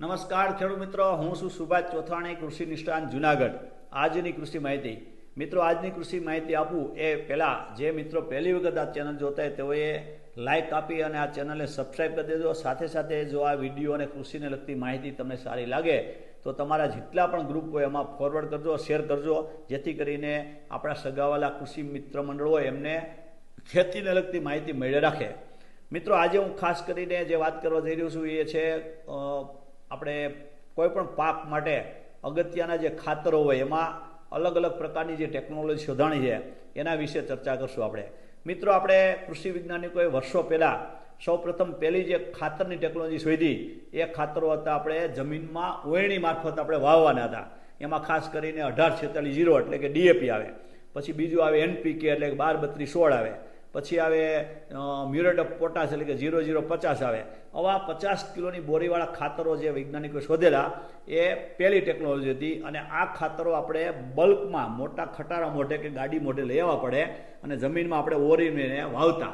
નમસ્કાર ખેડૂત મિત્રો, હું છું સુભાષ ચોથાણી, કૃષિ નિષ્ણાંત જુનાગઢ. આજની કૃષિ માહિતી. મિત્રો, આજની કૃષિ માહિતી આપું એ પહેલાં જે મિત્રો પહેલી વખત આ ચેનલ જોતા હોય તેઓએ લાઇક આપી અને આ ચેનલને સબસ્ક્રાઈબ કરી દેજો. સાથે સાથે જો આ વીડિયો અને કૃષિને લગતી માહિતી તમને સારી લાગે, તો તમારા જેટલા પણ ગ્રુપ હોય એમાં ફોરવર્ડ કરજો શેર કરજો, જેથી કરીને આપણા સગાવાલા કૃષિ મિત્ર મંડળ એમને ખેતીને લગતી માહિતી મેળવી રાખે. મિત્રો, આજે હું ખાસ કરીને જે વાત કરવા જઈ રહ્યો છું એ છે આપણે કોઈ પણ પાક માટે અગત્યના જે ખાતરો હોય, એમાં અલગ અલગ પ્રકારની જે ટેકનોલોજી શોધાણી છે, એના વિશે ચર્ચા કરશું આપણે. મિત્રો, આપણે કૃષિ વૈજ્ઞાનિકોએ વર્ષો પહેલાં સૌ પ્રથમ પહેલી જે ખાતરની ટેકનોલોજી શોધી, એ ખાતરો હતા આપણે જમીનમાં ઓયણી મારફત આપણે વાવવાના હતા. એમાં ખાસ કરીને અઢાર છેતાલીસ જીરો એટલે કે ડીએપી આવે. પછી બીજું આવે એનપીકે એટલે બાર બત્રીસ સોળ આવે. પછી આવે મ્યુરેટ ઓફ પોટાશ એટલે કે ઝીરો ઝીરો પચાસ આવે. આવા પચાસ કિલોની બોરીવાળા ખાતરો જે વૈજ્ઞાનિકોએ શોધેલા, એ પહેલી ટેકનોલોજી હતી અને આ ખાતરો આપણે બલ્કમાં મોટા ખટારા મોઢે કે ગાડી મોઢે આવવા પડે અને જમીનમાં આપણે ઓરીને વાવતા.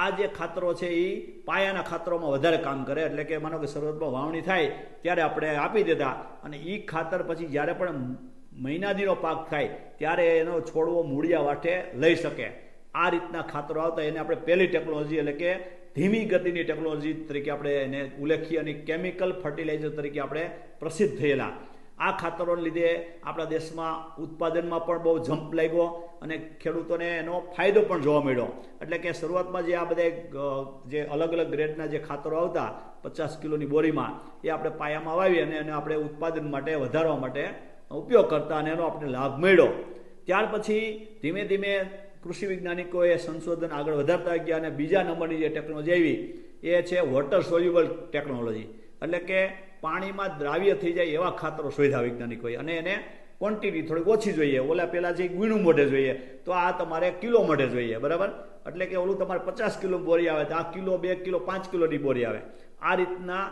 આ જે ખાતરો છે એ પાયાના ખાતરોમાં વધારે કામ કરે, એટલે કે માનો કે શરૂઆતમાં વાવણી થાય ત્યારે આપણે આપી દેતા અને એ ખાતર પછી જ્યારે પણ મહિનાદીનો પાક થાય, ત્યારે એનો છોડવો મૂળિયા વાટે લઈ શકે. આ રીતના ખાતરો આવતા એને આપણે પહેલી ટેકનોલોજી એટલે કે ધીમી ગતિની ટેકનોલોજી તરીકે આપણે એને ઉલ્લેખીએ અને કેમિકલ ફર્ટિલાઇઝર તરીકે આપણે પ્રસિદ્ધ થયેલા. આ ખાતરોને લીધે આપણા દેશમાં ઉત્પાદનમાં પણ બહુ જમ્પ લાગ્યો અને ખેડૂતોને એનો ફાયદો પણ જોવા મળ્યો. એટલે કે શરૂઆતમાં જે આ બધા જે અલગ અલગ ગ્રેડના જે ખાતરો આવતા, પચાસ કિલોની બોરીમાં, એ આપણે પાયામાં વાવી અને એને આપણે ઉત્પાદન માટે, વધારવા માટે ઉપયોગ કરતા અને એનો આપણે લાભ મળ્યો. ત્યાર પછી ધીમે ધીમે કૃષિ વૈજ્ઞાનિકોએ સંશોધન આગળ વધારતા ગયા અને બીજા નંબરની જે ટેકનોલોજી આવી, એ છે વોટર સોલ્યુબલ ટેકનોલોજી એટલે કે પાણીમાં દ્રાવ્ય થઈ જાય એવા ખાતરો શોધ્યા વૈજ્ઞાનિકોએ. અને એને ક્વોન્ટિટી થોડીક ઓછી જોઈએ. ઓલા પહેલાં જે ગુણું મોઢે જોઈએ, તો આ તમારે કિલો મોઢે જોઈએ, બરાબર? એટલે કે ઓલું તમારે પચાસ કિલો બોરી આવે, તો આ કિલો, બે કિલો, પાંચ કિલોની બોરી આવે. આ રીતના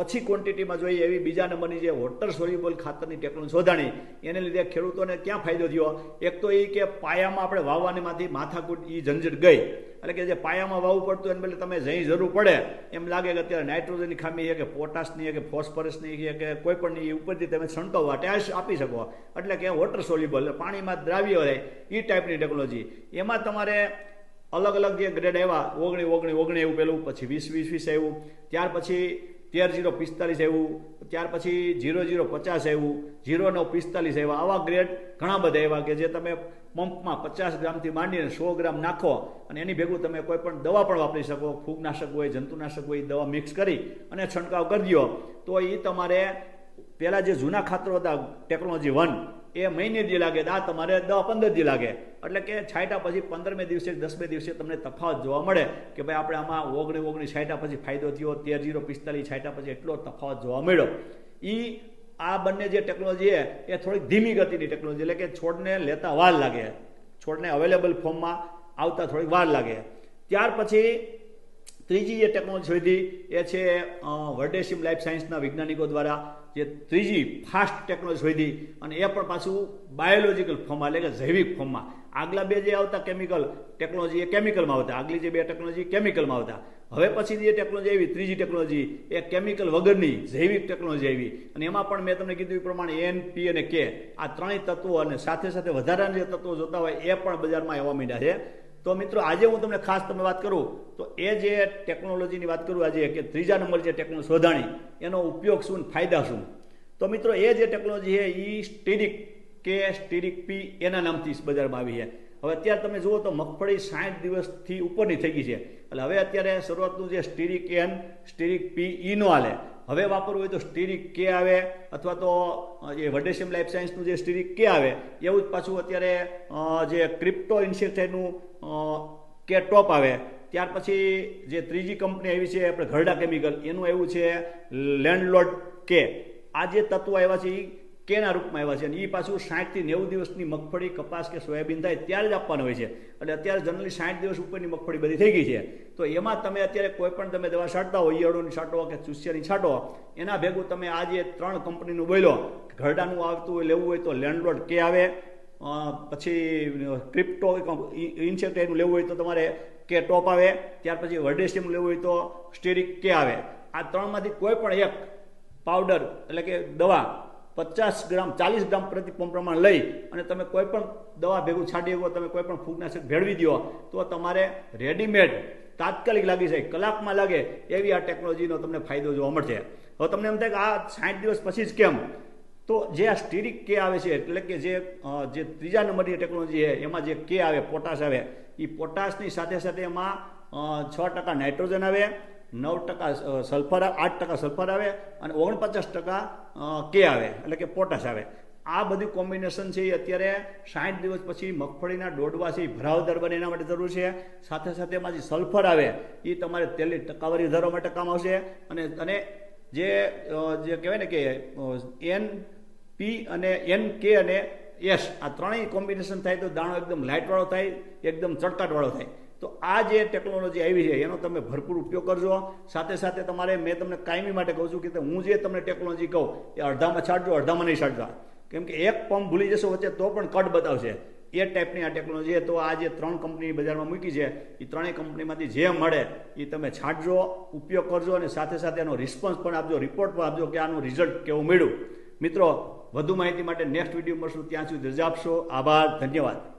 ઓછી ક્વોન્ટિટીમાં જોઈએ એવી બીજા નંબરની જે વોટર સોલ્યુબલ ખાતરની ટેકનોલોજી શોધાણી, એને લીધે ખેડૂતોને ક્યાં ફાયદો થયો? એક તો એ કે પાયામાં આપણે વાવવાનીમાંથી માથાકૂટ એ ઝંઝટ ગઈ. એટલે કે જે પાયામાં વાવવું પડતું એને બદલે તમે જઈ જરૂર પડે. એમ લાગે કે અત્યારે નાઇટ્રોજનની ખામી છે કે પોટાશની કે ફોસ્ફરસની છે કે કોઈ એ ઉપરથી તમે છંટકાવ ટેસ્ટ આપી શકો. એટલે કે વોટર સોલ્યુબલ પાણીમાં દ્રાવ્ય રહે એ ટાઈપની ટેકનોલોજી એમાં તમારે અલગ અલગ જે ગ્રેડ આવ્યા, ઓગણી ઓગણી ઓગણી એવું પેલું, પછી વીસ વીસ વીસ આવ્યું. ત્યાર પછી તેર જીરો પિસ્તાલીસ આવ્યું ત્યાર પછી જીરો જીરો પચાસ આવ્યું જીરો નવ પિસ્તાલીસ આવ્યા આવા ગ્રેડ ઘણા બધા એવા કે જે તમે પંપમાં પચાસ ગ્રામથી માંડીને સો ગ્રામ નાખો અને એની ભેગું તમે કોઈ પણ દવા પણ વાપરી શકો, ફૂગનાશક હોય, જંતુનાશક હોય દવા મિક્સ કરી અને છંટકાવ કરી દો તો એ તમારે પહેલાં જે જૂના ખાતરો હતા ટેકનોલોજી વન એ મહિને દી લાગે આ તમારે દસ પંદર દી લાગે. એટલે કે છાંયટા પછી પંદરમે દિવસે, દસમે દિવસે તમને તફાવત જોવા મળે કે ભાઈ આપણે આમાં ઓગણી ઓગણી છાંયટા પછી ફાયદો થયો, તેર જીરો પિસ્તાલીસ છાંયટા પછી એટલો તફાવત જોવા મળ્યો. એ આ બંને જે ટેકનોલોજી એ થોડીક ધીમી ગતિની ટેકનોલોજી એટલે કે છોડને લેતા વાર લાગે. છોડને અવેલેબલ ફોર્મમાં આવતા થોડીક વાર લાગે. ત્યાર પછી ત્રીજી જે ટેકનોલોજી શોધી એ છે વર્ડેશિમ લાઈફ સાયન્સના વૈજ્ઞાનિકો દ્વારા જે ત્રીજી ફાસ્ટ ટેકનોલોજી શોધી અને એ પણ પાછું બાયોલોજીકલ ફોર્મમાં એટલે કે જૈવિક ફોર્મમાં આગલા બે જે આવતા કેમિકલ ટેકનોલોજી એ કેમિકલમાં આવતા. આગલી જે બે ટેકનોલોજી કેમિકલમાં આવતા. હવે પછી જે ટેકનોલોજી આવી, ત્રીજી ટેકનોલોજી એ કેમિકલ વગરની જૈવિક ટેકનોલોજી આવી. અને એમાં પણ મેં તમને કીધું એ પ્રમાણે એન પી અને કે આ ત્રણેય તત્વો અને સાથે સાથે વધારાના જે તત્વો જોતા હોય, એ પણ બજારમાં આવવા માંડ્યા છે. તો મિત્રો, આજે હું તમને ખાસ તમે વાત કરું, તો એ જે ટેકનોલોજીની વાત કરું, આજે કે ત્રીજા નંબર જે ટેકનોલોજી શોધાણી, એનો ઉપયોગ શું ફાયદા શું? તો મિત્રો, એ જે ટેકનોલોજી છે એ સ્ટીરિક કે સ્ટીરિક પી એના નામથી બજારમાં આવી છે. હવે અત્યારે તમે જુઓ તો મગફળી સાઠ દિવસથી ઉપરની થઈ ગઈ છે. એટલે હવે અત્યારે શરૂઆતનું જે સ્ટીરિક એન, સ્ટીરિક પી, ઈ નો હાલે. હવે વાપરવું હોય તો સ્ટીરિક કે આવે, અથવા તો જે વડેશિયમ લાઈફ સાયન્સનું જે સ્ટીરિક કે આવે, એવું જ પાછું અત્યારે જે ક્રિપ્ટો ઇન્સેક્ટાઇડનું કે ટોપ આવે. ત્યાર પછી જે ત્રીજી કંપની આવી છે, આપણે ઘરડા કેમિકલ, એનું એવું છે લેન્ડલોડ કે. આ જે તત્વો આવ્યા છે એ કેના રૂપમાં આવ્યા છે? અને એ પાછું સાઠથી નેવું દિવસની મગફળી, કપાસ કે સોયાબીન થાય ત્યારે જ આપવાનું હોય છે. એટલે અત્યારે જનરલી સાઠ દિવસ ઉપરની મગફળી બધી થઈ ગઈ છે. તો એમાં તમે અત્યારે કોઈ પણ તમે દવા છાંટતા હોય ઈયળોની છાંટો કે ચુસિયાની છાંટો, એના ભેગું તમે આ જે ત્રણ કંપનીનું બોલો ઘરડાનું આવતું હોય, લેવું હોય તો લેન્ડલોડ કે આવે. પછી ક્રિપ્ટો ઇન્સેક્ટાઇડનું લેવું હોય તો તમારે કે ટોપ આવે, ત્યાર પછી વર્ડેશિયમ લેવું હોય તો સ્ટેરિક કે આવે. આ ત્રણમાંથી કોઈ પણ એક પાવડર એટલે કે દવા પચાસ ગ્રામ, ચાલીસ ગ્રામ પ્રતિ પંપ પ્રમાણ લઈ અને તમે કોઈ પણ દવા ભેગું છાંટી શકો, તમે કોઈ પણ ફૂગનાશક ભેળવી દો, તો તમારે રેડીમેડ તાત્કાલિક લાગી જાય, કલાકમાં લાગે એવી આ ટેકનોલોજીનો તમને ફાયદો જોવા મળશે. હવે તમને એમ થાય કે આ સાઠ દિવસ પછી જ કેમ? તો જે આ સ્ટીરિક કે આવે છે, એટલે કે જે જે ત્રીજા નંબરની ટેકનોલોજી છે, એમાં જે કે આવે, પોટાશ આવે એ પોટાશની સાથે સાથે એમાં છ ટકા નાઇટ્રોજન આવે, નવ ટકા સલ્ફર આઠ ટકા સલ્ફર આવે અને ઓગણપચાસ ટકા કે આવે, એટલે કે પોટાશ આવે. આ બધું કોમ્બિનેશન છે એ અત્યારે સાઠ દિવસ પછી મગફળીના દોડવા છે એ ભરાવદાર બને એના માટે જરૂર છે. સાથે સાથે એમાં જે સલ્ફર આવે એ તમારે તેલની ટકાવારી વધારવા માટે કામ આવશે અને અને જે જે કહેવાય ને કે એન પી અને એન કે અને એસ આ ત્રણેય કોમ્બિનેશન થાય તો દાણો એકદમ લાઇટવાળો થાય, એકદમ ચટકાટવાળો થાય. તો આ જે ટેકનોલોજી આવી છે, એનો તમે ભરપૂર ઉપયોગ કરજો. સાથે સાથે તમારે, મેં તમને કાયમી માટે કહું છું કે હું જે તમને ટેકનોલોજી કહું, એ અડધામાં છાંટજો, અડધામાં નહીં છાંટજો કેમ કે એક પંપ ભૂલી જશો વચ્ચે, તો પણ કટ બતાવશે. એ ટાઈપની આ ટેકનોલોજી તો આ જે ત્રણ કંપની બજારમાં મૂકી છે એ ત્રણેય કંપનીમાંથી જે મળે એ તમે છાંટજો, ઉપયોગ કરજો અને સાથે સાથે એનો રિસ્પોન્સ પણ આપજો રિપોર્ટ પણ આપજો કે આનું રિઝલ્ટ કેવું મળ્યું. મિત્રો, વધુ માહિતી માટે નેક્સ્ટ વીડિયો મળશું. ત્યાં સુધી રજા આપશો. આભાર. ધન્યવાદ.